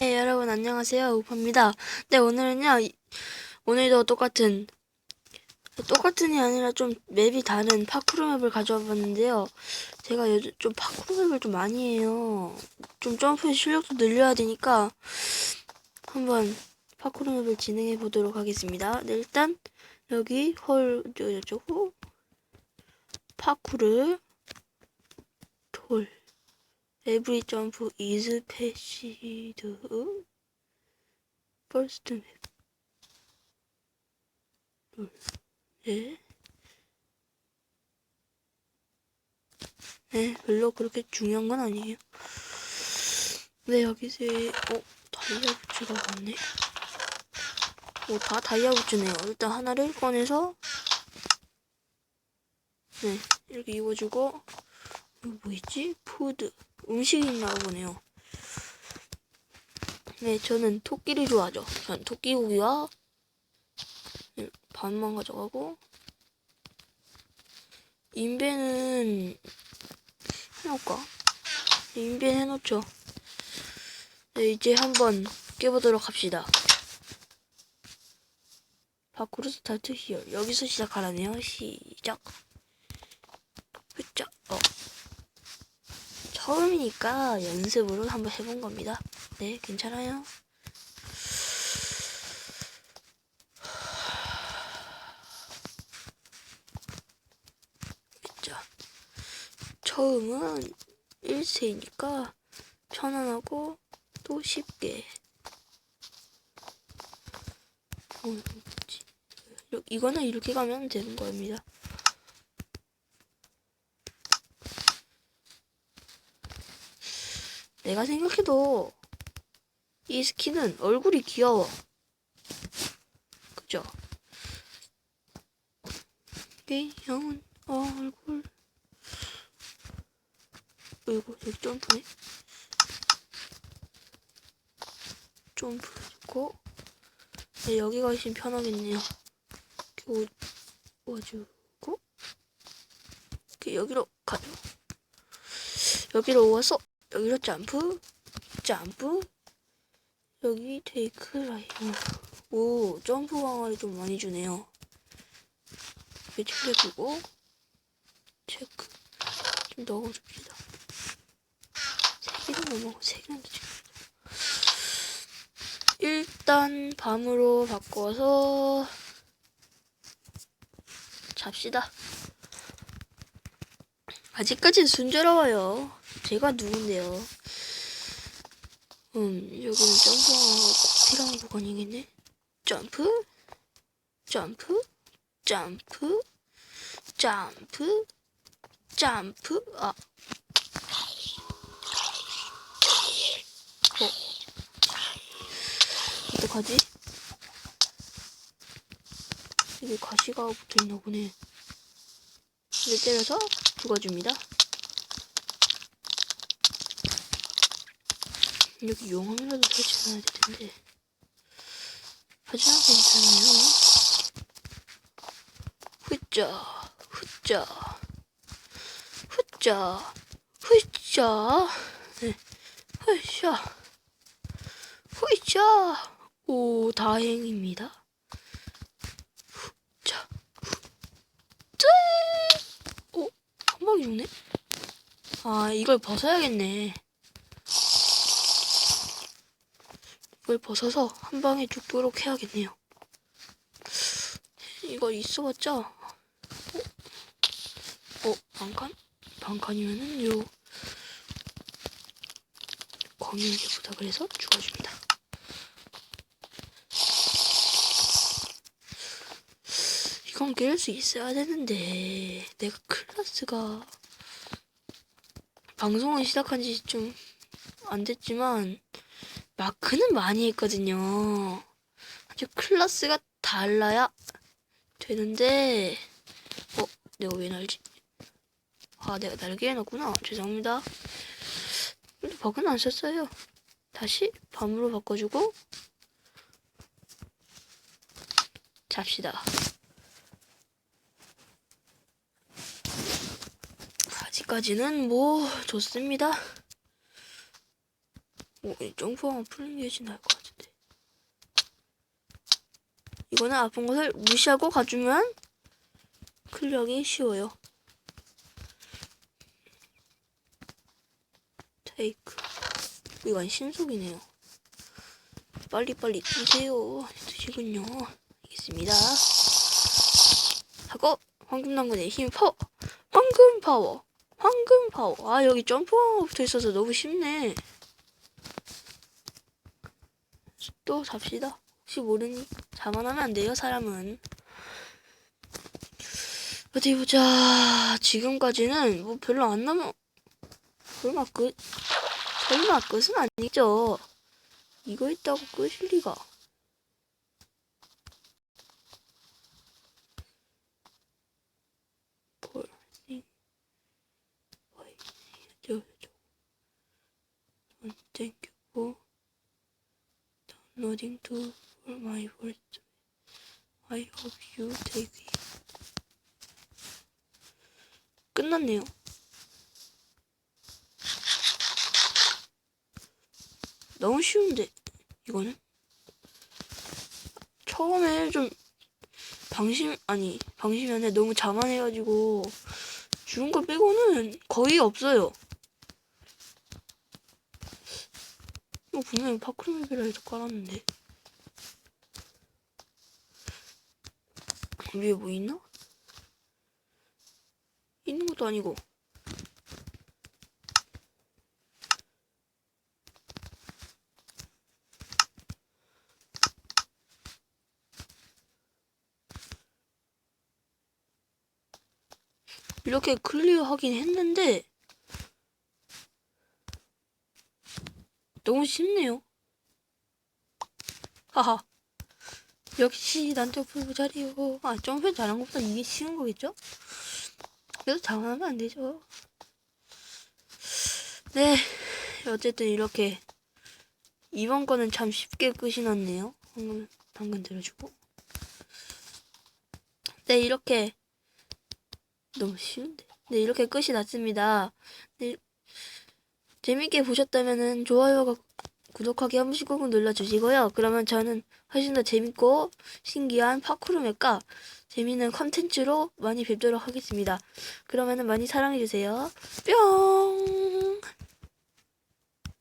네, 여러분 안녕하세요. 우파입니다. 네, 오늘은요. 이- 오늘도 똑같은 똑같은이 아니라 좀 맵이 다른 파쿠르 맵을 가져와 봤는데요. 제가 요즘 좀 파쿠르 맵을 좀 많이 해요. 좀 점프 실력도 늘려야 되니까 한번 파쿠르 맵을 진행해 보도록 하겠습니다. 네, 일단 여기 홀 저쪽고 파쿠르 돌 Every jump is passed first map. 둘, 네. 네, 별로 그렇게 중요한 건 아니에요. 네, 여기서, 어, 다이아 부츠가 왔네. 오, 다 다이아 부츠네요. 일단 하나를 꺼내서, 네, 이렇게 입어주고, 이거 뭐 있지? 푸드. 음식이 있나 보네요. 네, 저는 토끼를 좋아하죠. 전 토끼 고기와 반만 가져가고 인벤은 해놓을까? 인벤 해놓죠. 네, 이제 한번 깨보도록 합시다. 파쿠르 스타트 히어 여기서 시작하라네요. 시작. 그쵸? 어. 처음이니까 연습으로 한번 해본 겁니다. 네, 괜찮아요. 그쵸? 처음은 1세이니까 편안하고 또 쉽게. 이러- 이거는 이렇게 가면 되는 겁니다. 내가 생각해도 이 스킨은 얼굴이 귀여워. 그죠? 귀여운 얼굴. 어이구, 여기 점프네. 점프고. 네, 여기가 훨씬 편하겠네요. 이렇게 오- 오주고. 이렇게 여기로 가죠. 여기로 오와서 여기로 점프, 점프, 여기 테이크 라인. 오, 점프 방어를 좀 많이 주네요. 이렇게 챙겨주고, 체크. 좀 넣어줍시다. 세 개는 넘어고, 세 개는 더 챙겨주자. 일단, 밤으로 바꿔서, 잡시다. 아직까진 순조로워요. 제가 누군데요? 음, 여기는 점프하고 꼭 필요한 구간이겠네? 점프, 점프, 점프, 점프, 점프, 아. 어. 어떡하지? 여기 가시가 붙어 있나 보네. 이를 때려서 죽어줍니다. 여기 용암이라도 설치해놔야 될 텐데. 하지만 괜찮아요. 후짜, 후짜, 후짜, 후짜, 네, 후짜, 후짜. 오, 다행입니다. 죽네? 아, 이걸 벗어야겠네. 이걸 벗어서 한 방에 죽도록 해야겠네요. 이거 있어봤자 어? 어? 반칸? 반칸이면은 요 광역에 부탁을 해서 죽어줍니다. 이건 깰 수 있어야 되는데 내가 클라스가 방송을 시작한 지 좀 안 됐지만 마크는 많이 했거든요. 아주 클래스가 달라야 되는데, 어, 내가 왜 날지? 아, 내가 날개 해놨구나. 죄송합니다. 근데 버그는 안 썼어요. 다시 밤으로 바꿔주고, 잡시다. 아직까지는 뭐, 좋습니다. 오, 이 점프하면 풀린 게 나을 것 같은데. 이거는 아픈 것을 무시하고 가주면 클리어하기 쉬워요. 테이크. 이건 신속이네요. 빨리빨리 드세요. 드시군요. 알겠습니다. 하고 황금 당근의 힘 파워. 황금 파워. 황금 파워. 아 여기 점프가 붙어 있어서 너무 쉽네. 또 잡시다. 혹시 모르니 자만하면 안 돼요 사람은. 어디 보자. 지금까지는 뭐 별로 안 남아. 설마 끝? 설마 끝은 아니죠. 이거 있다고 끝일 리가. 볼링 와이 저저 땡큐고 downloading to my first I hope you take it. 끝났네요. 너무 쉬운데 이거는? 처음에 좀 방심 아니 방심이 아니라 너무 자만해가지고 죽은 거 빼고는 거의 없어요. 이거 분명히 해서 깔았는데 위에 뭐 있나? 있는 것도 아니고 이렇게 클리어 하긴 했는데 너무 쉽네요. 하하. 역시 난 점프 잘해요. 아 점프 잘한 것보다 이게 쉬운 거겠죠? 그래도 당하면 안 되죠. 네. 어쨌든 이렇게 이번 거는 참 쉽게 끝이 났네요. 방금 당근 들어주고. 네 이렇게 너무 쉬운데. 네, 이렇게 끝이 났습니다. 네, 재밌게 보셨다면은 좋아요가 구독하기 한 번씩 꾹 눌러주시고요. 그러면 저는 훨씬 더 재밌고 신기한 파쿠르 맵과 재밌는 컨텐츠로 많이 뵙도록 하겠습니다. 그러면은 많이 사랑해주세요. 뿅!